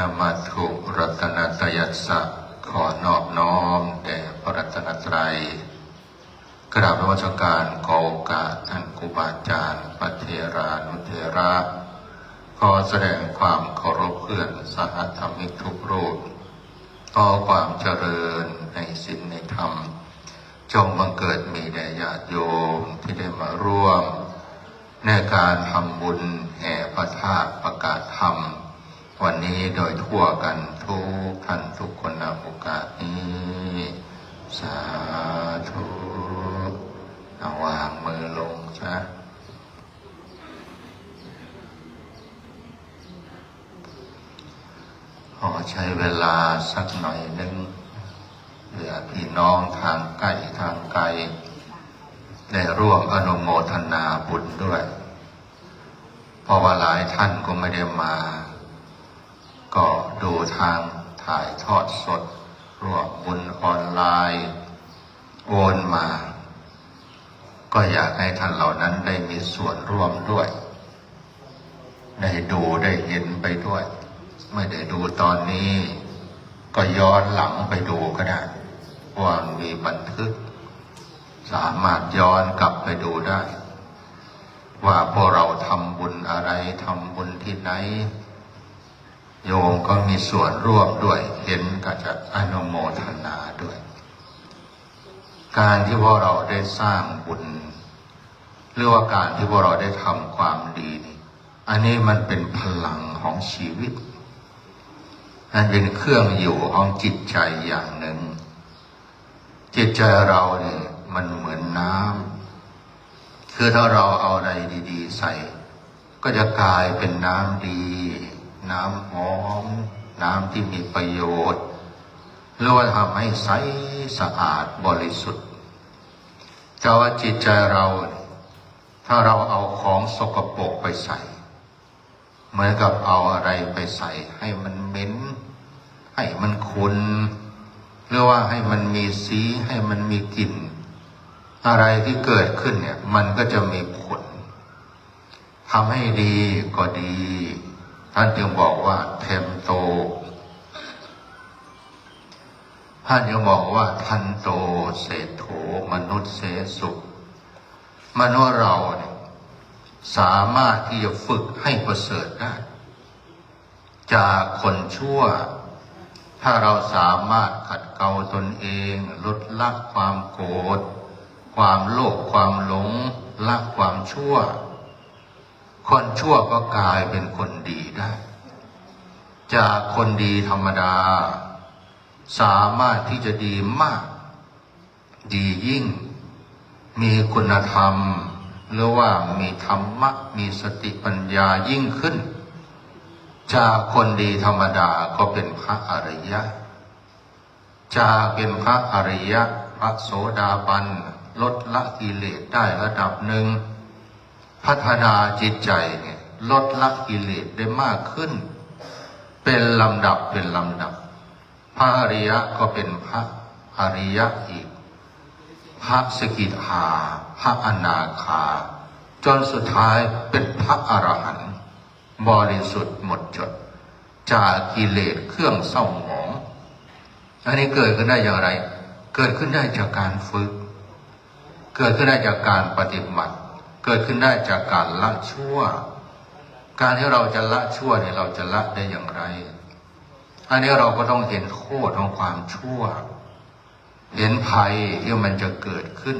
นามาถุรัตนตยัสสะขอนอบน้อมแด่พระรัตนตรัย กราบนวัชการขอโอกาสท่านครูบาอาจารย์พระเทรานุเทระขอแสดงความเคารพเพื่อนสหธรรมิกทุกรูปขอความเจริญในศีลในธรรม จงบังเกิดมีแด่ญาติโยมที่ได้มาร่วม ในการทำบุญแห่พระธาตุประกาศธรรม วันนี้โดยทั่วกันทุกท่านทุกคนในโอกาสนี้ สาธุเอาวางมือลงจ้ะขอใช้เวลาสักหน่อยหนึ่งเพื่อพี่น้องทางใกล้ทางไกลได้ร่วมอนุโมทนาบุญด้วย เพราะว่าหลายท่านก็ไม่ได้มา ก็ดูทางถ่ายทอดสดร่วมบุญออนไลน์โอนมา ก็อยากให้ท่านเหล่านั้นได้มีส่วนร่วมด้วย ได้ดูได้เห็นไปด้วย ไม่ได้ดูตอนนี้ ก็ย้อนหลังไปดูก็ได้ว่ามีบันทึก สามารถย้อนกลับไปดูได้ ว่าพวกเราทำบุญอะไรทำบุญที่ไหน โยมก็มีส่วนร่วมด้วยเห็นก็จะอนุโมทนาด้วย การที่พวกเราได้สร้างบุญหรือว่าการที่พวกเราได้ทำความดีนี่อันนี้มันเป็นพลังของชีวิตมันเป็นเครื่องอยู่ของจิตใจอย่างหนึ่ง จิตใจเราเนี่ยมันเหมือนน้ำคือถ้าเราเอาอะไรดี ๆ ใส่ ก็จะกลายเป็นน้ำดี น้ำหอม น้ำที่มีประโยชน์หรือว่าทำให้ใสสะอาดบริสุทธิ์แต่ว่าจิตใจเรา ถ้าเราเอาของสกปรกไปใส่ เหมือนกับเอาอะไรไปใส่ ให้มันเหม็นให้มันขุนหรือว่าให้มันมีสีให้มันมีกลิ่น อะไรที่เกิดขึ้นเนี่ย มันก็จะมีผลทำให้ดีก็ดี ท่านจึงบอกว่าเทมโต ท่านยังบอกว่าทันโตเศรษโถมนุษย์เสสุมนุษย์เราเนี่ยสามารถที่จะฝึกให้ประเสริฐได้ จากคนชั่ว ถ้าเราสามารถขัดเกลาตนเอง ลดละความโกรธความโลภความหลงละความชั่ว คนชั่วก็กลายเป็นคนดีได้ จากคนดีธรรมดา สามารถที่จะดีมาก ดียิ่ง มีคุณธรรม หรือว่ามีธรรมะ มีสติปัญญายิ่งขึ้น จากคนดีธรรมดาก็เป็นพระอริยะ จากเป็นพระอริยะ พระโสดาบันลดละกิเลสได้ระดับหนึ่ง พัฒนาจิตใจเนี่ยลดละกิเลสได้มากขึ้น เป็นลำดับเป็นลำดับ พระอริยะก็เป็นพระอริยะอีก พระสกิทาพระอนาคา จนสุดท้ายเป็นพระอรหันต์บริสุทธิ์หมดจด จากกิเลสเครื่องเศร้าหมอง อันนี้เกิดขึ้นได้อย่างไร เกิดขึ้นได้จากการฝึก เกิดขึ้นได้จากการปฏิบัติ เกิดขึ้นได้จากการละชั่ว การที่เราจะละชั่วเนี่ยเราจะละได้อย่างไร อันนี้เราก็ต้องเห็นโทษของความชั่ว เห็นภัยที่มันจะเกิดขึ้น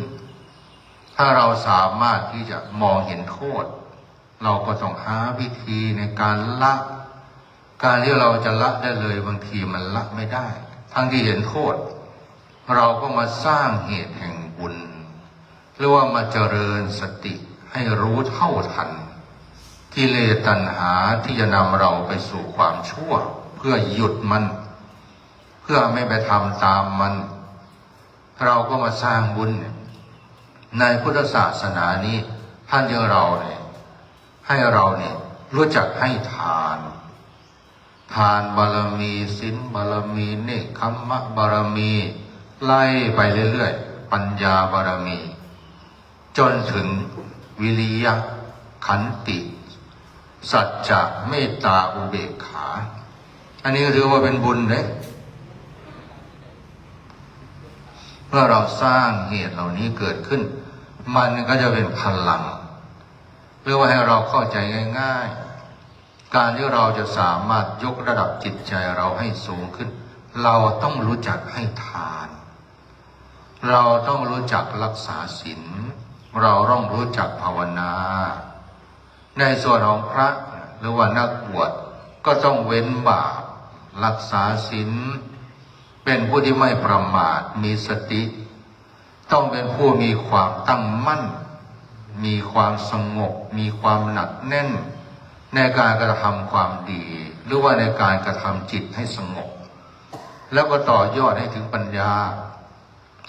ถ้าเราสามารถที่จะมองเห็นโทษ เราก็ต้องหาวิธีในการละ การที่เราจะละได้เลยบางทีมันละไม่ได้ ทั้งที่เห็นโทษ เราก็มาสร้างเหตุแห่งบุญหรือว่ามาเจริญสติ ให้รู้เท่าทัน กิเลสตัณหาที่จะนำเราไปสู่ความชั่ว เพื่อหยุดมัน เพื่อไม่ไปทำตามมัน เราก็มาสร้างบุญในพุทธศาสนานี้ ท่านยังเราเนี่ยให้เราเนี่ยรู้จักให้ทาน ทานบารมีศีลบารมีเนคขมมะบารมี ไล่ไปเรื่อยๆปัญญาบารมี จนถึง วิริยะ ขันติ สัจจะเมตตาอุเบกขา อันนี้ก็ถือว่าเป็นบุญเลยเมื่อเราสร้างเหตุเหล่านี้เกิดขึ้น มันก็จะเป็นพลังเพื่อว่าให้เราเข้าใจง่าย ๆ การที่เราจะสามารถยกระดับจิตใจเราให้สูงขึ้น เราต้องรู้จักให้ทาน เราต้องรู้จักรักษาศีล เราต้องรู้จักภาวนา ในส่วนของพระหรือว่านักบวชก็ต้องเว้นบาปรักษาศีลเป็นผู้ที่ไม่ประมาทมีสติ ต้องเป็นผู้มีความตั้งมั่น มีความสงบ มีความหนักแน่น ในการกระทำความดี หรือว่าในการกระทำจิตให้สงบ แล้วก็ต่อยอดให้ถึงปัญญา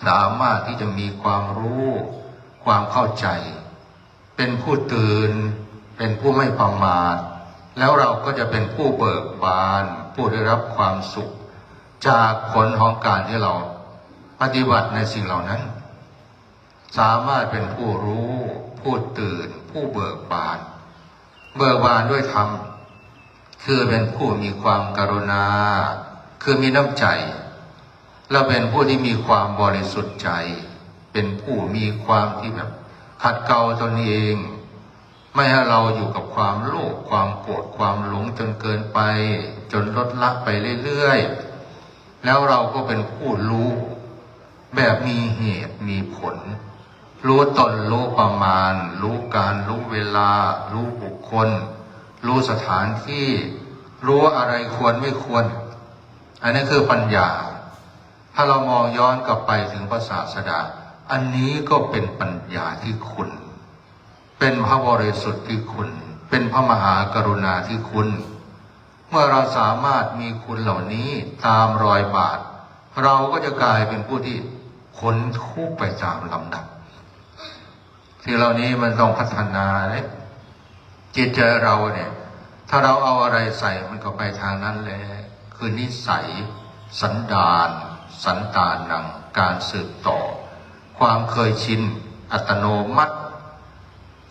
สามารถที่จะมีความรู้ ความเข้าใจ เป็นผู้ตื่น เป็นผู้ไม่ประมาท แล้วเราก็จะเป็นผู้เบิกบาน ผู้ได้รับความสุข จากผลของการที่เราปฏิบัติในสิ่งเหล่านั้น สามารถเป็นผู้รู้ ผู้ตื่น ผู้เบิกบาน เบิกบานด้วยธรรมคือเป็นผู้มีความกรุณา คือมีน้ำใจ และเป็นผู้ที่มีความบริสุทธิ์ใจ เป็นผู้มีความที่แบบขัดเกลาตนเอง ไม่ให้เราอยู่กับความโลภความโกรธความหลงจนเกินไป จนลดละไปเรื่อยๆ แล้วเราก็เป็นผู้รู้ แบบมีเหตุมีผล รู้ตนรู้ประมาณ รู้การรู้เวลา รู้บุคคล รู้สถานที่ รู้ว่าอะไรควรไม่ควร อันนี้คือปัญญา ถ้าเรามองย้อนกลับไปถึงพระศาสดา อันนี้ก็เป็นปัญญาที่คุณ เป็นพระบริสุทธิ์ที่คุณ เป็นพระมหากรุณาที่คุณ เมื่อเราสามารถมีคุณเหล่านี้ตามรอยบาท เราก็จะกลายเป็นผู้ที่พ้นทุกไปตามลำดับที่เหล่านี้มันต้องพัฒนาเลยจิตใจเราเนี่ย ถ้าเราเอาอะไรใส่มันก็ไปทางนั้นแหละคือนิสัย สันดาน สันตานัง การสืบต่อ ความเคยชิน อัตโนมัติ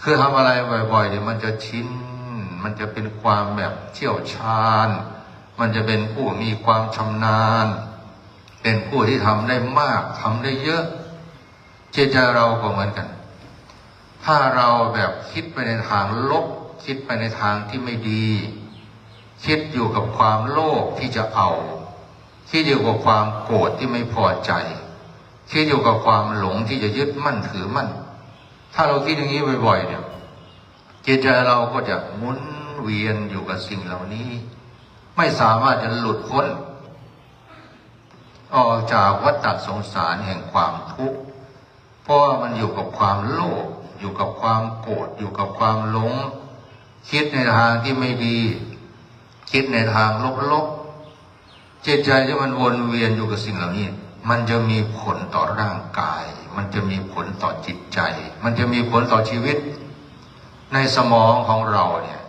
คือทำอะไรบ่อยๆเดี๋ยวมันจะชิน มันจะเป็นความแบบเชี่ยวชาญ มันจะเป็นผู้มีความชำนาญ เป็นผู้ที่ทำได้มากทำได้เยอะ เจตใจเราก็เหมือนกัน ถ้าเราแบบคิดไปในทางลบ คิดไปในทางที่ไม่ดี คิดอยู่กับความโลภที่จะเอาคิดอยู่กับความโกรธที่ไม่พอใจ คิดอยู่กับความหลงที่จะยึดมั่นถือมั่น ถ้าเราคิดอย่างนี้บ่อย ๆ เนี่ยจิตใจเราก็จะหมุนเวียนอยู่กับสิ่งเหล่านี้ ไม่สามารถจะหลุดพ้น ออกจากวัฏสงสารแห่งความทุกข์เพราะว่ามันอยู่กับความโลภอยู่กับความโกรธอยู่กับความหลง คิดในทางที่ไม่ดี คิดในทางลบๆจิตใจที่มันวนเวียนอยู่กับสิ่งเหล่านี้ มันจะมีผลต่อร่างกาย มันจะมีผลต่อจิตใจ มันจะมีผลต่อชีวิต ในสมองของเราเนี่ย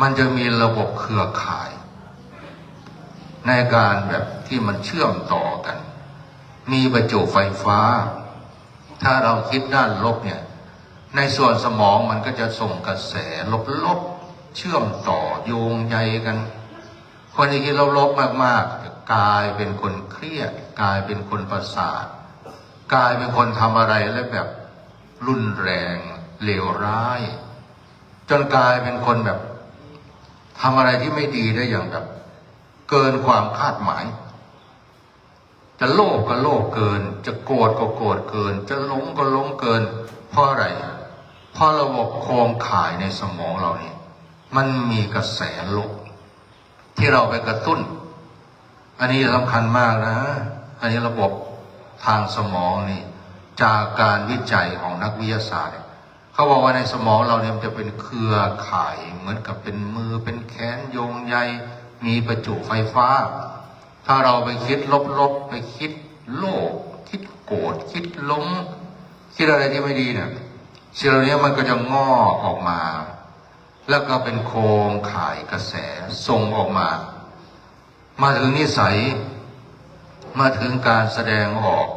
มันจะมีระบบเครือข่าย ในการแบบที่มันเชื่อมต่อกัน มีประจุไฟฟ้า ถ้าเราคิดด้านลบเนี่ย ในส่วนสมองมันก็จะส่งกระแสลบๆ เชื่อมต่อโยงใยกัน คนที่คิดลบๆมากๆจะกลายเป็นคนเครียด กลายเป็นคนประสาทกลายเป็นคนทำอะไรแล้วแบบรุนแรงเลวร้าย จนกลายเป็นคนแบบทำอะไรที่ไม่ดีได้อย่างแบบ เกินความคาดหมาย จะโลภก็โลภเกิน จะโกรธก็โกรธเกิน จะหลงก็หลงเกิน เพราะอะไร เพราะระบบโครงข่ายในสมองเราเนี่ย มันมีกระแสลบที่เราไปกระตุ้น อันนี้สำคัญมากนะ อันนี้ระบบทางสมองนี่จากการวิจัยของนักวิทยาศาสตร์เขาบอกว่าในสมองเราเนี่ยมันจะเป็นเครือข่ายเหมือนกับเป็นมือเป็นแขนโยงใยมีประจุไฟฟ้า ถ้าเราไปคิดลบๆไปคิดโลภคิดโกรธคิดหลงคิดอะไรที่ไม่ดีเนี่ยสิ่งเหล่านี้มันก็จะงอกออกมา แล้วก็เป็นโครงข่ายกระแสส่งออกมา มาถึงนิสัย มาถึงการแสดงออก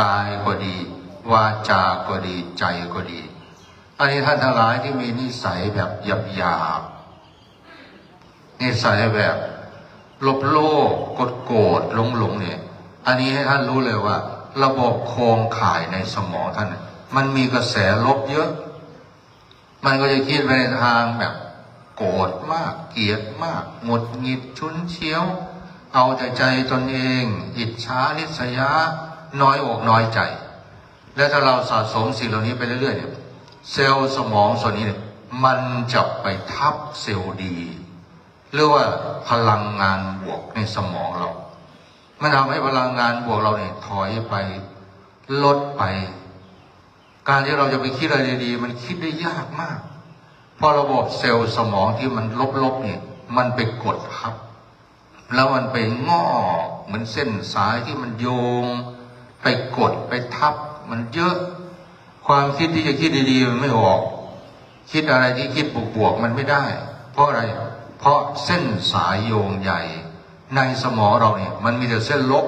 กายก็ดี วาจาก็ดีใจก็ดี อันนี้ท่านทั้งหลายที่มีนิสัยแบบหยาบหยาบนิสัยแบบลบโลภกดโกรธหลงหลงเนี่ย อันนี้ให้ท่านรู้เลยว่า ระบบโครงข่ายในสมองท่าน มันมีกระแสลบเยอะ มันก็จะคิดไปในทางแบบ โกรธมาก เกลียดมากหงุดหงิดชุนเชียว เอาแต่ใจตนเอง อิจฉาริษยาน้อยอกน้อยใจ และถ้าเราสะสมสิ่งเหล่านี้ไปเรื่อยๆเนี่ยเซลล์สมองส่วนนี้เนี่ยมันจะไปทับเซลล์ดีเรียกว่าพลังงานบวกในสมองเรา มันทำให้พลังงานบวกเราเนี่ยถอยไปลดไป การที่เราจะไปคิดอะไรดีๆ มันคิดได้ยากมาก เพราะระบบเซลล์สมองที่มันลบๆเนี่ยมันไปกดทับ แล้วมันไปงอกเหมือนเส้นสายที่มันโยง ไปกดไปทับ มันเยอะ ความคิดที่จะคิดดีๆมันไม่ออก คิดอะไรที่คิดบวกๆมันไม่ได้ เพราะอะไร เพราะเส้นสายโยงใหญ่ ในสมองเราเนี่ยมันมีแต่เส้นลบ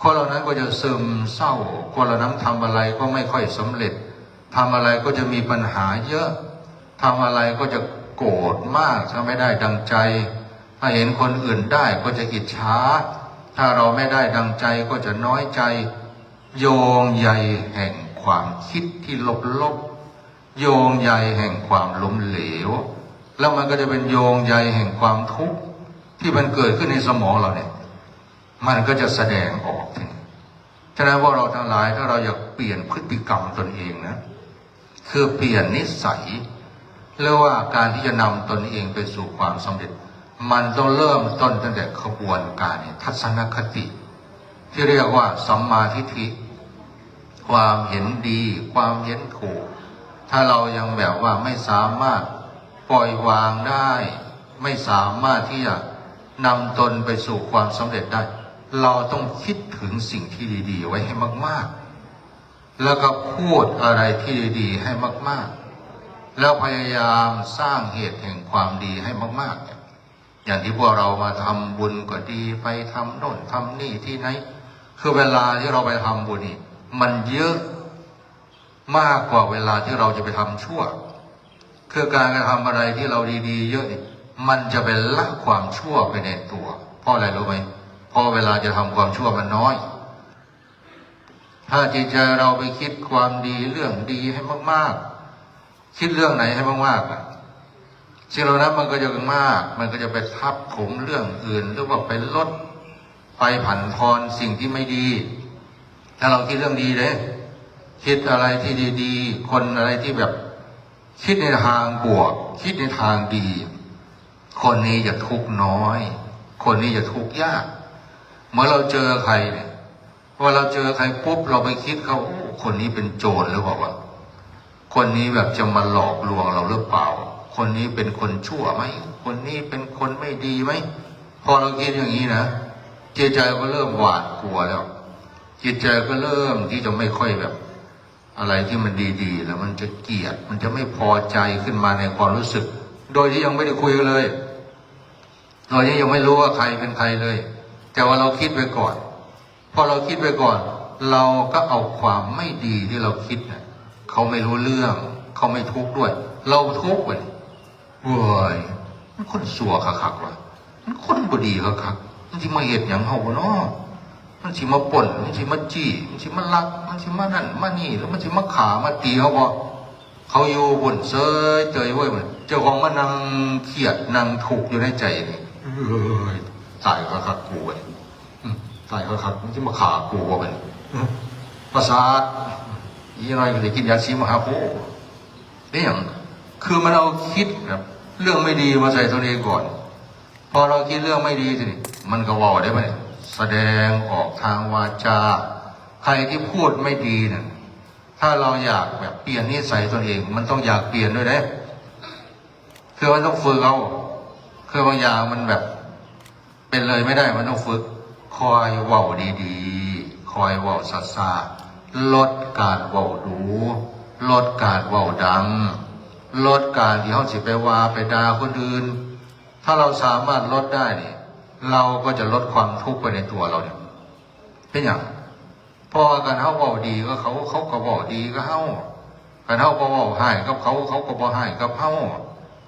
คนเหล่านั้นก็จะซึมเศร้าคนเหล่านั้นทำอะไรก็ไม่ค่อยสำเร็จทำอะไรก็จะมีปัญหาเยอะทำอะไรก็จะโกรธมากถ้าไม่ได้ดังใจ ถ้าเห็นคนอื่นได้ก็จะอิจฉาถ้าเราไม่ได้ดังใจก็จะน้อยใจ โยงใยแห่งความคิดที่ลบลบๆโยงใยแห่งความล้มเหลว แล้วมันก็จะเป็นโยงใยแห่งความทุกข์ที่มันเกิดขึ้นในสมองเราเนี่ย มันก็จะแสดงออกถึงฉะนั้นว่าเราทั้งหลายถ้าเราอยากเปลี่ยนพฤติกรรมตนเองนะ คือเปลี่ยนนิสัยหรือว่าการที่จะนำตนเองไปสู่ความสำเร็จ มันต้องเริ่มต้นตั้งแต่ขบวนการทัศนคติ ที่เรียกว่าสัมมาทิฏฐิความเห็นดี ความเห็นถูก ถ้าเรายังแบบว่าไม่สามารถปล่อยวางได้ ไม่สามารถที่จะนำตนไปสู่ความสำเร็จได้ เราต้องคิดถึงสิ่งที่ดี ๆ ไว้ให้มาก ๆ แล้วก็พูดอะไรที่ดีๆให้มาก ๆ แล้วพยายามสร้างเหตุแห่งความดีให้มาก ๆ อย่างที่พวกเรามาทำบุญก็ดีไปทำโน่นทำนี่ที่ไหน คือเวลาที่เราไปทำบุญนี่มันเยอะมากกว่าเวลาที่เราจะไปทำชั่ว คือการกระทำอะไรที่เราดีๆ เยอะนี่มันจะเป็นละความชั่วไปในตัว เพราะอะไรรู้ไหมเพราะเวลาจะทำความชั่วมันน้อย ถ้าจิตใจเราไปคิดความดีเรื่องดีให้มากๆ คิดเรื่องไหนให้มากๆอะ สิ่งเหล่านั้นมันก็จะมาก มันก็จะไปทับถมเรื่องอื่น หรือว่าไปลดไปผันทอนสิ่งที่ไม่ดี ถ้าเราคิดเรื่องดีเลยคิดอะไรที่ดีๆ คนอะไรที่แบบ คิดในทางบวก คิดในทางดี คนนี้จะทุกข์น้อย คนนี้จะทุกข์ยาก เมื่อเราเจอใครเนี่ยพอเราเจอใครปุ๊บเราไปคิดเขาคนนี้เป็นโจรหรือเปล่าวะคนนี้แบบจะมาหลอกลวงเราหรือเปล่า คนนี้เป็นคนชั่วไหมคนนี้เป็นคนไม่ดีไหมพอเราคิดอย่างนี้นะจิตใจก็เริ่มหวาดกลัวแล้ว จิตใจก็เริ่มที่จะไม่ค่อยแบบ อะไรที่มันดีๆ แล้วมันจะเกลียด มันจะไม่พอใจขึ้นมาในความรู้สึก โดยที่ยังไม่ได้คุยกันเลยโดยที่ยังไม่รู้ว่าใครเป็นใครเลย แต่ว่าเราคิดไปก่อน พอเราคิดไปก่อน เราก็เอาความไม่ดีที่เราคิดเน่ะเขาไม่รู้เรื่อง เขาไม่ทุกข์ด้วย เราทุกข์เลย ว้ยมันคนสัวคักๆว่ะมันคนบดีคักๆมันที่มาเหตุอย่างเฮาบ่เนาะมันสิมาป่นมันสิมาจี้มันสิมาลัก มันสิมานั่นมานี่ แล้วมันสิมาขามาตีเขาบอเขาอยู่บนเซยเจยเว้ยมันเจ้าของมานั่งเครียดนั่งถูกข์อยู่ในใจนี่เอ้ยตายเขาคักกูเว้ยตายเขาคักมันสิมาขากูเว้ยอืมประสาทอีน้อยก็เลยกินยาชีมหาโพนี่อย่างคือมันเอาคิดแบบ เรื่องไม่ดีมาใส่ตัวเองก่อน พอเราคิดเรื่องไม่ดีสิมันก็ว่าได้ไหมแสดงออกทางวาจา ใครที่พูดไม่ดีเนี่ย ถ้าเราอยากแบบเปลี่ยนนิสัยตนเอง มันต้องอยากเปลี่ยนด้วยนะคือมันต้องฝึกเอาคือบางอย่างมันแบบ เป็นเลยไม่ได้มันต้องฝึก คอยเว้าดีๆ คอยเว้าซาซาลดการเว้าดูลดการเว้าดัง ลดการที่เขาสิไปว่าไปด่าคนอื่น ถ้าเราสามารถลดได้เนี่ยเราก็จะลดความทุกข์ไปในตัวเราเนี่ยเป็นอย่างพอการเขาบอกดีก็เขาเขาก็บอกดีก็เขาการเขาก็บอกให้กับเขาเขาก็บอกให้กับเขา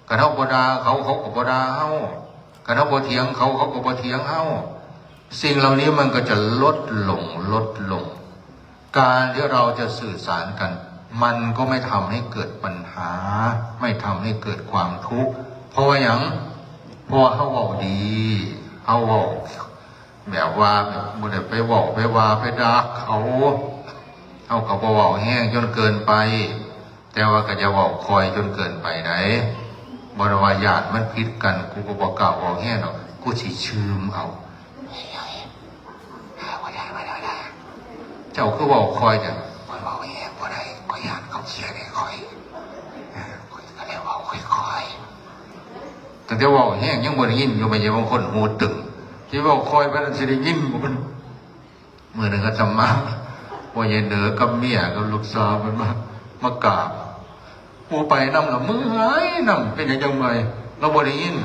การเขาบดาเขาเขาก็บดาเขากันเขาบ่เถียงเขาเขาก็บ่เถียงเฮาสิ่งเหล่านี้มันก็จะลดลงลดลง การที่เราจะสื่อสารกัน มันก็ไม่ทำให้เกิดปัญหา ไม่ทำให้เกิดความทุกข์เพราะว่าอย่างเพราะเขาเว้าดีเขาเว้าแบบว่าแบบได้ไปเว้าไปว่าไปด่าเขาเขาก็บ่เว้าแห้งจนเกินไป แต่ว่าก็จะเว้าคอยจนเกินไปไหนบรวาญาติมันพิดกัน กูก็บอกกล่าวบอกแห้งหรอกกูสิชืมเอาเจ้าคือบอกคอยจังคอยบอกแย่บ่ได้คอยยานเขาเชียร์ได้คอยเออคอยก็เลยบอกคอยคอยแต่เดี๋ยวบอกแห้งยังบ่ได้ยินอยู่ไม่ใช่บางคนหูตึงที่บอกคอยไปนั่นสิได้ยินมันเมื่อหนึ่งก็จำมาว่าเย็นเหนือกับเมียกับลูกสาวมันมามากราบผู้ไปนำละเมื่อยนำเป็นอยังจังไงเราบ่ได้ยิน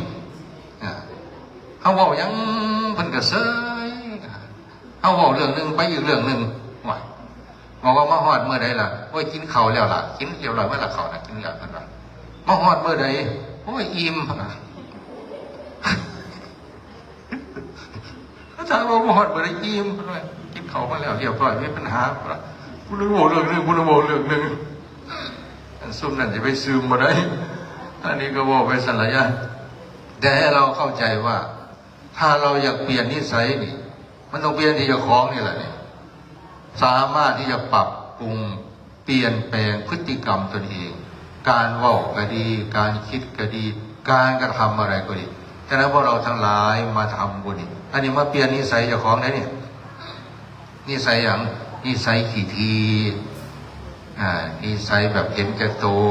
เขาบอกยังเพิ่นก็เซยเอาบอกเรื่องหนึ่งไปอีกเรื่องหนึ่งว่าบอกว่ามาฮอดเมื่อใดล่ะโอ้ยกินเข้าแล้วล่ะ กินเรียบร้อยเมื่อละข้านะกินแล้วเพิ่นว่ามาฮอดเมื่อใดโอ้ยอิ่มพุ่นน่ะ ถ้าว่ามาฮอดเมื่อใดอิ่มเพิ่นว่ากินเขามาแล้วเรียบร้อยไม่มีปัญหาพุ่นน่ะกูเลยบเรื่องหนึ่งกูเลยบเรื่องหนึ่งอันซุ่มนั่นจะไปซึมมาได้อันนี้ก็บอกไปสัญญาแต่ให้เราเข้าใจว่า ถ้าเราอยากเปลี่ยนนิสัยนี่ มันต้องเปลี่ยนที่เจ้าของนี่แหละเนี่ยสามารถที่จะปรับปรุงเปลี่ยนแปลงพฤติกรรมตนเอง การว่าก็ดี การคิดก็ดี การกระทำอะไรก็ดี ฉะนั้นพวกเราทั้งหลายมาทำบุญอันนี้มาเปลี่ยนนิสัยเจ้าของได้เนี่ยนิสัยอย่างนิสัยขี้ทีอ่านิสัยแบบเห็นแก่ตัว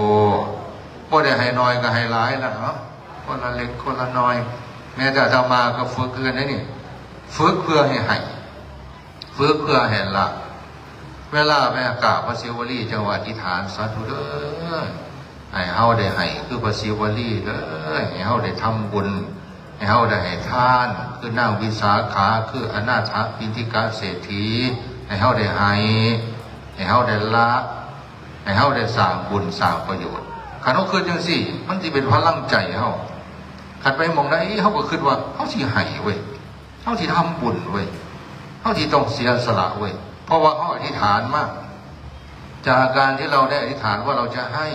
พวกได้ให้น้อยก็ให้ร้ายแล้วเนาะคนละเล็กคนละน้อย แม้แต่จะมาก็ฝึกเกินได้นี่ฝึกเพื่อให้ให้ฝึกเพื่อให้ละเวลาไปอากาศพระศิวลีจังหวัดที่ฐานสาธุเด้อให้เฮาได้ให้คือพระศิวลีเด้อให้เฮาได้ทำบุญ ให้เฮาได้ให้ท่าน คือนั่งวิสาขาคืออนาถปินทิกาเศรษฐีให้เฮาได้ให้ให้เฮาได้ละให้เฮาได้สร้างบุญสร้างประโยชน์ขันเขาคือจังสี่มันจะเป็นพลังใจเฮาขันไปมองได้เขาก็คิดว่าเขาสิให้เว้ยเท่าที่ทำบุญเว้ยเท่าที่ต้องเสียสละเว้ยเพราะว่าเขาอธิษฐานมาก จากการที่เราได้อธิษฐานว่าเราจะให้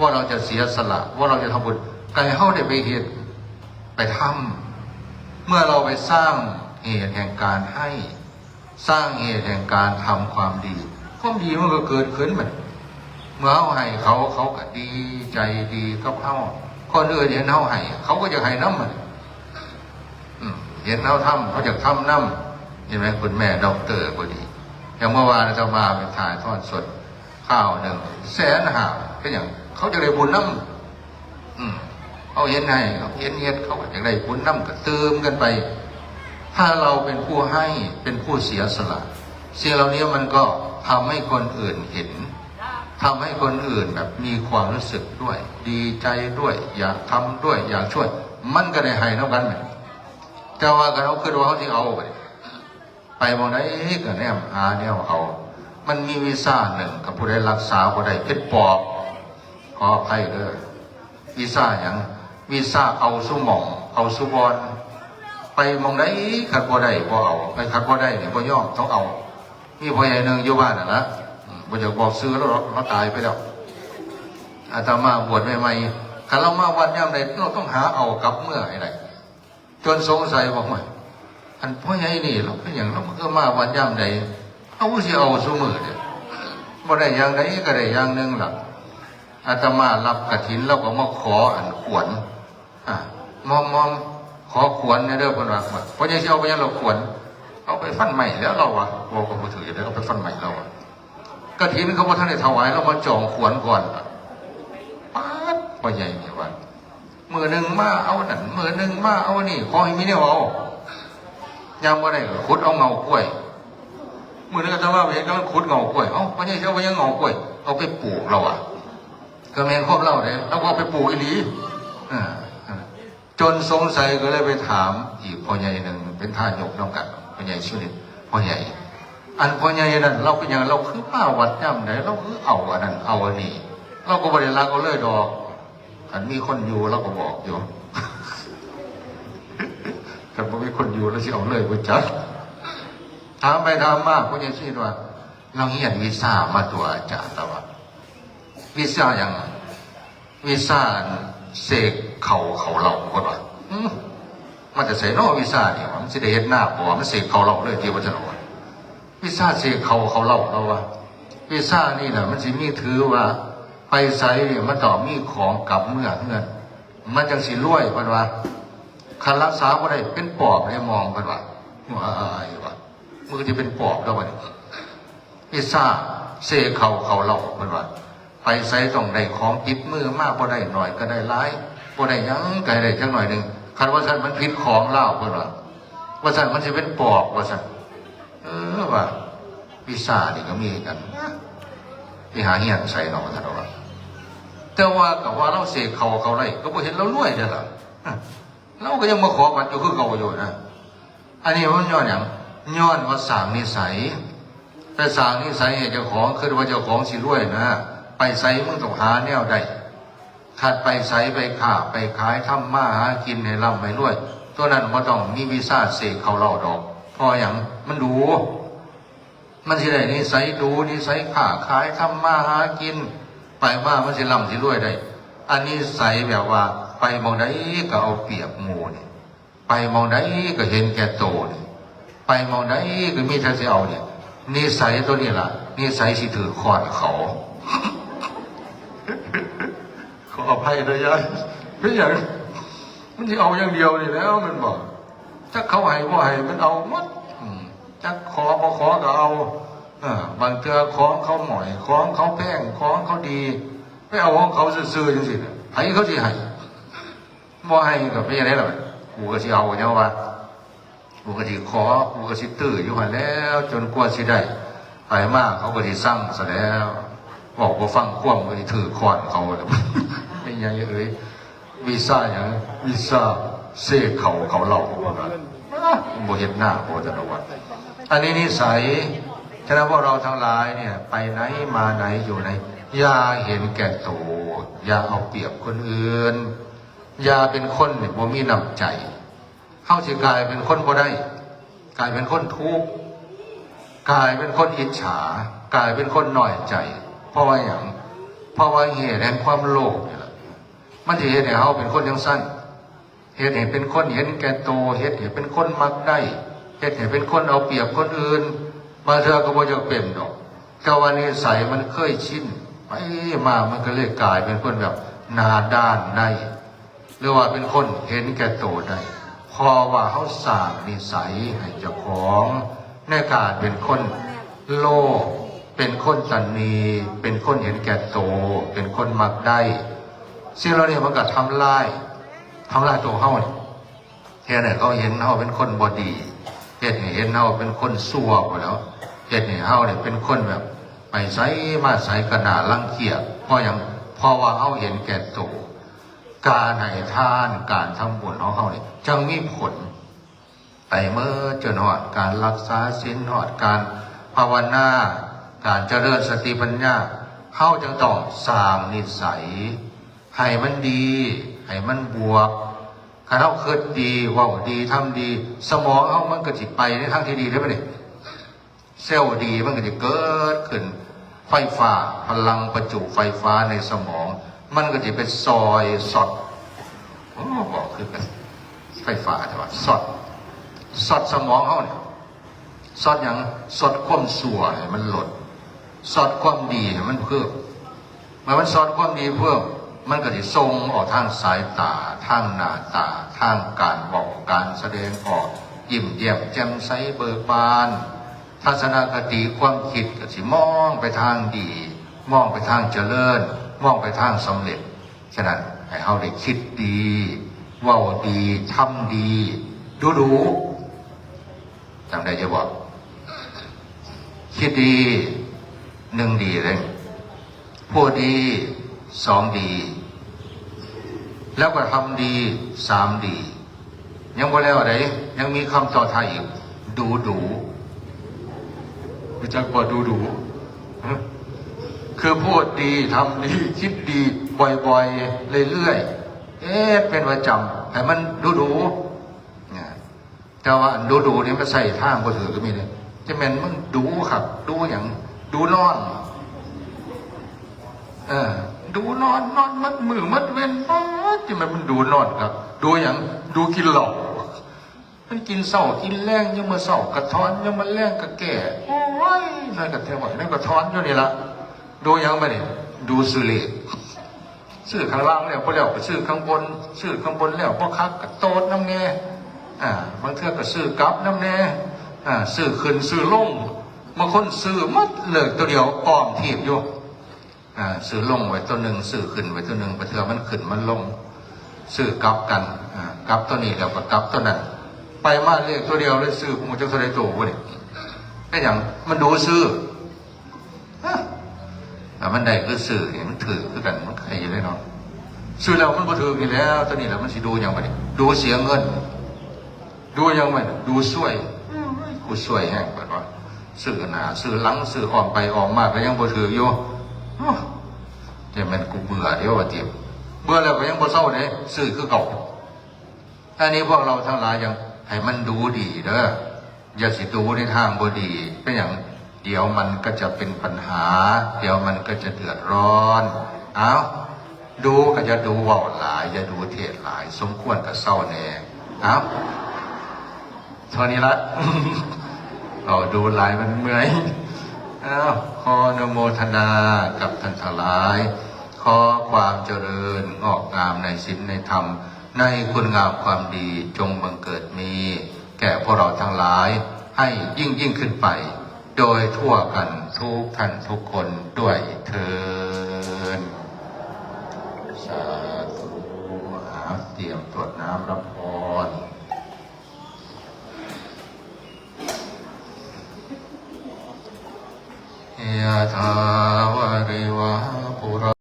ว่าเราจะเสียสละ ว่าเราจะทำบุญไก่เขาได้ไปเหตุ ไปทำเมื่อเราไปสร้างเหตุแห่งการให้สร้างเหตุแห่งการทำความดี ความดีมันก็เกิดขึ้นมันเมื่อเขาให้เขาเขาก็ดีใจดีกับเขาคนอื่นเห็นเขาให้เขาก็จะให้น้ำมันอืมเห็นเขาทำเขาจะทำน้ำเห็นไหมคุณแม่ด็อกเตอร์พอดีอย่างเมื่อวานเราจะมาไปถ่ายทอดสดข้าวหนึ่งแสนหาเป็นอย่างเขาจะได้บุญน้ำอืม เขาเห็นไงเขาเห็นเฮ็ดเขาก็จะได้บุญน้ำก็เติมกันไป ถ้าเราเป็นผู้ให้เป็นผู้เสียสละสิ่งเหล่านี้มันก็ทำให้คนอื่นเห็นทำให้คนอื่นแบบมีความรู้สึกด้วย ดีใจด้วย อยากทำด้วย อยากช่วย มันก็ได้ให้เท่ากันไหมแต่ว่ากันเขาคือว่าเขาที่เอาไปไปมองได้ก็แนมหาแนวเอา มันมีวีซ่าหนึ่งกับผู้ใดรักษาผู้ใดเพชรปอบขออภัยเด้อวีซ่าอย่าง วีซ่าเอาสุหมองเอาสุบอลไปมองได้ขัดบ่ได้บ่เอาไปขัดบ่ได้เนี่ยบ่ยอมต้องเอามีพ่อใหญ่หนึ่งอยู่บ้านน่ะนะบ่อยากบอกซื้อแล้วหราตายไปแล้วอาตมาบวชใหม่ๆคันเรามาวันย่ำใดเราต้องหาเอากับเมื่อไหร่จนสงสัยว่าไม่อันพ่อใหญ่นี่เราเป็นอย่างเราก็มาวันย่ำใดเอาสิเอาสมือเนี่ยบ่ได้อย่างใดก็ได้อย่างหนึ่งล่ะอาตมารับกระถินเราก็มาขออันขวน มอมมอมขอขวนในเด้อเพิ่นว่าพ่อใหญ่สิเอาไปยังเราขวนเอาไปฟันใหม่แล้วเราอะบอกก็บ่ถือแล้วเอาไปฟันใหม่เราอะกระถินเขาบ่ทันได้ถวายเรามาจองขวนก่อนป๊าดพ่อใหญ่นี่ว่ามือหนึ่งมาเอาหนั่นมือหนึ่งมาเอานี่ขอให้มีเนี่ยเอายามว่าได้ขุดเอาเงากล้วยมือหนึงก็จะว่าไปเห็นกำลังขุดเงากล้วยเอ้าไม่ใช่เจ้าไปยังเงากล้วยเอาไปปลูกเราอะก็แม่นควบเล่าเลยแล้วก็เอาไปปลูกอีหลีอ่า จนสงสัยก็เลยไปถามอีกพ่อใหญ่หนึ่งเป็นท่านยกน้องกันพ่อใหญ่ชื่อนี้พ่อใหญ่ อันพ่อใหญ่นั่นเราเป็นอย่างเราคือมาวัดย่ำไหนเราคือเอาอันนั้นเอาอันนี้ เราก็บริลาก็เลยดอกอันมีคนอยู่เราก็บอกอยู่แต่พอมีคนอยู่แล้วสิเอาเลยกูจัดถามไปถามมาคุณยังคิดว่าเราเรียนวีซ่ามาตัวอาจารย์แต่ว่าวีซ่าอย่างวีซ่าเสก เข่าเขาเหล่าคนว่ามันจะใส่นอวีซ่าเนี่ยมันจะได้เห็นหน้าปอมันเสกเขาเหล่าเลยที่วัฒนวันวีซ่าเสกเขาเขาเหล่าเราว่าวีซ่านี่แหละมันจะมีถือว่า ไปไซเนี่ยมันต่อมีของกลับเมื่อเงินมันจังสิรวยเพันว่าคันรักษาบ่ได้เป็นปอบให้มองกันว่าว่าอะไรวะมือจะเป็นปอบแล้ววะนี่พิซาเซเขาเขาเหล่ากันว่าไปใส่ต้องได้ของติดมือมากบ่ได้หน่อยก็ได้ร้าย บ่ได้ยังไก็ได้จังหน่อยหนึ่งคันว่าสันมันผิดของเล่ากันว่าว่าสันมันจะเป็นปอบว่าสันเออว่าพิซซ่านี่ก็มีกันไปหาเฮียนใส่หนอท่านว่าแต่ว่ากับว่าเราเสกเขาเขาไรก็บ่เห็นเรารวยเด้อล่ะเราก็ยังมาขอบัตรอยู่คือเก่าอยู่นะอันนี้มันย้อนอย่างย้อนว่าสางนิสัยแต่สางนิสัยให้เจ้าของคือว่าเจ้าของสิรวยนะไปใส่มึงต้องหาแนวใด ถัดไปใส่ไปค้าไปขายทำมาหากินให้ร่ำให้รวย ตัวนั้นก็ต้องมีวีซ่าเสกเขาเล่าดอก พออย่างมันดู มันสิได้นิสัยดูนิสัยค้าขายทำมาหากิน ไปว่ามันสิร่ำสิรวยได้ อันนี้ใส่แบบว่า ไปมองใดก็เอาเปรียบหมูเนี่ยไปมองใดก็เห็นแก่โตเนี่ยไปมองใดก็มีแต่สิเอาเนี่ยนิสัยตัวนี้ล่ะนิสัยสิถือขอดเขา ขออภัยเลยยายไม่อย่างมันที่เอาอย่างเดียวนี่แล้วมันบอกจักเขาให้บ่ให้มันเอาหมดจักขอบ่ขอก็เอาบางเทือของเขาหม่อยของเขาแพงของเขาดีไม่เอาของเขาซื่อๆจังสิให้เขาสิให้บ่ให้ก็ไม่ยังไงล่ะกูก็สิเอาเนี่ยว่ากูก็สิขอกูก็สิตื้ออยู่หันแล้ว จนกว่าสิได้ไปมากเขาก็สิสั่งซะแล้วบอกว่าฟังคว่ำก็สิถือขอนเขาเล ยไม่ยังเอ้ยวีซ่าอย่างวีซ่าเสเขาเขาเหล่าคนนั้นโมเห็นหน้าโบจันวัดอันนี้นิสัยฉะนั้นพวกเราทั้งหลายเนี่ยไปไหนมาไหนอยู่ไหนอย่าเห็นแก่ตัวอย่าเอาเปรียบคนอื่น อย่าเป็นคนเนี่ยบ่มีน้ำใจเข้าสิกลายเป็นคนบ่ได้ กลายเป็นคนทุกข์กลายเป็นคนอิจฉากลายเป็นคนหน่อยใจ เพราะว่าอย่างเพราะว่าเหตุแห่งความโลภนี่แหละ มันจะเห็นให้เขาเป็นคนยังสั้นเหตุให้เป็นคนเห็นแก่โตวเหตุให้เป็นคนมักได้เหตุให้เป็นคนเอาเปรียบคนอื่นมาเธอก็บ่จะเป็นดอกกาวันนี้ใส่มันเคยชินไปมามันก็เลยกลายเป็นคนแบบนาด้านในหรือว่าเป็นคนเห็นแก่ตัวได้พอว่าเขาสร้างนิสัยให้เจ้าของในการเป็นคนโลภเป็นคนตันนีเป็นคนเห็นแก่ตัวเป็นคนมักได้ ซึ่งเราเนี่ยมันก็ทำลายทำลายตัวเขาเนี่ยแค่ไหนเขาเห็นเขาเป็นคนบอดีเห็นเห็นเขาเป็นคนซัวหมดแล้วเห็นให้เขาเนี่ยเป็นคนแบบไปใส่มาใส่กระดาษลังเกียจเพราะอย่างเพราะว่าเขาเห็นแก่ตัวการให้ทานการทำบุญของเขาเนี่ยจึงมีผล ไปเมื่อจนหอดการรักษาศีลหอดการภาวนา การเจริญสติปัญญาเขาจึงต้องสร้างนิสัย ให้มันดีให้มันบวกถ้าเขาคิดดีว่าดีทำดี สมองเขามันก็จิไปในทางที่ดีได้ไหมเนี่ยเซลล์ดีมันก็จะเกิดขึ้น ไฟฟ้าพลังประจุไฟฟ้าในสมอง มันก็จะเป็นซอยสอดโอ้บอกคือกันไฟฟ้าแต่ว่าสอดสอดสมองเขาเนี่ยสอดอย่างสอดความสัวให้มันหลดสอดความดีให้มันเพิ่มเมื่อมันสอดความดีเพิ่ม มันก็จะทรงออกทางสายตาทางหน้าตาทางการบอกการแสดงออก ยิ้มแย้มแจ่มใสเบิกบาน ทัศนคติความคิดก็สิมองไปทางดี มองไปทางเจริญ มองไปทางสำเร็จ ฉะนั้นให้เขาได้คิดดีเว่าดีทำดี ดูดูจำได้จะบอก คิดดีหนึ่งดีเลยพูดดี สองดี แล้วก็ทำดีสามดี ยังบ่แล้วอะไรยังมีคำต่อท้ายอีก ดูดูรู้จักบ่ดูดูคือพูดดีทำดีคิดดีบ่อยๆ เรื่อยๆ เอ๊ะเป็นประจำให้มันดูดูแต่ว่าดูดูนี่มันใส่ท่าบ่ถือก็มีเลยจะแม่นมึงดูครับ ดูอย่างดูนอน เออ ดูนอนนอนมัดมือมัดเว้นป๊าดจะมันมันดูนอนครับ ดูอย่างดูกินเหล้ามันกินเศร้ากินแรงยังมาเศร้ากระท้อนยังมาแรงกระแก่โอ้ยนั่นกระเทวะนั่นกระท้อนอยู่นี่ละดูยังไงเนี่ยดูสุเลขซื้อข้างล่างแล้วพอแล้วก็ซื้อข้างบนซื้อข้างบนแล้วพอคักกระโตดน้ำแน่อ่าบางเทื่อก็ซื้อกลับน้ำแน่อ่าซื้อขึ้นซื้อลงบางคนซื้อมัดเลยตัวเดียวอ้อมทีบอยู่ ซื้อลงไว้ตัวหนึ่งซื้อขึ้นไว้ตัวหนึ่งไปเถื่อมันขึ้นมันลงซื้อกลับกันอ่ากลับตัวนี้แล้วก็กลับตัวนั้น ไปมาเลขตัวเดียวเลยซื้อผมจะเท่าไรตัววะนี่ก็อย่างมันดูซื้อฮะแต่มันได้คือซื้อเห็นมันถือคือกันมันใครอยู่ได้เนาะซื้อแล้วมันบ่ถือกี่แล้วตัวนี้แล้วมันสิดูอย่างไรดูเสียเงิน ดูยังไงดูสวยกูสวยแห้งแบบว่าซื้อหนาซื้อหลังซื้อออกไปออกมาก็ยังบ่ถืออยู่ แต่มันกูเบื่อเดี๋ยวว่าเตียมเบื่อแล้วก็ยังบ่เศร้าเลยสื่อคือเก่าอันนี้พวกเราทั้งหลายยังให้มันดูดีเด้ออย่าสิดูในทางบ่ดีเป็นอย่างเดี๋ยวมันก็จะเป็นปัญหา เดี๋ยวมันก็จะเดือดร้อน เอาดูก็จะดูว่าหลายอย่าดูเทศหลาย สมควรกับเศร้าแน่เอาเท่านี้ละเราดูหลายมันเมื่อย อ้าวขออนโมทนากับท่านทั้งหลาย ขอความเจริญงอกงามในศีลในธรรม ในคุณงามความดีจงบังเกิดมี แก่พวกเราทั้งหลาย ให้ยิ่งยิ่งขึ้นไป โดยทั่วกันทุกท่านทุกคนด้วยเทินสาธุอาเตรียมตรวจน้ำรับพร ยาถาวริวาปุระ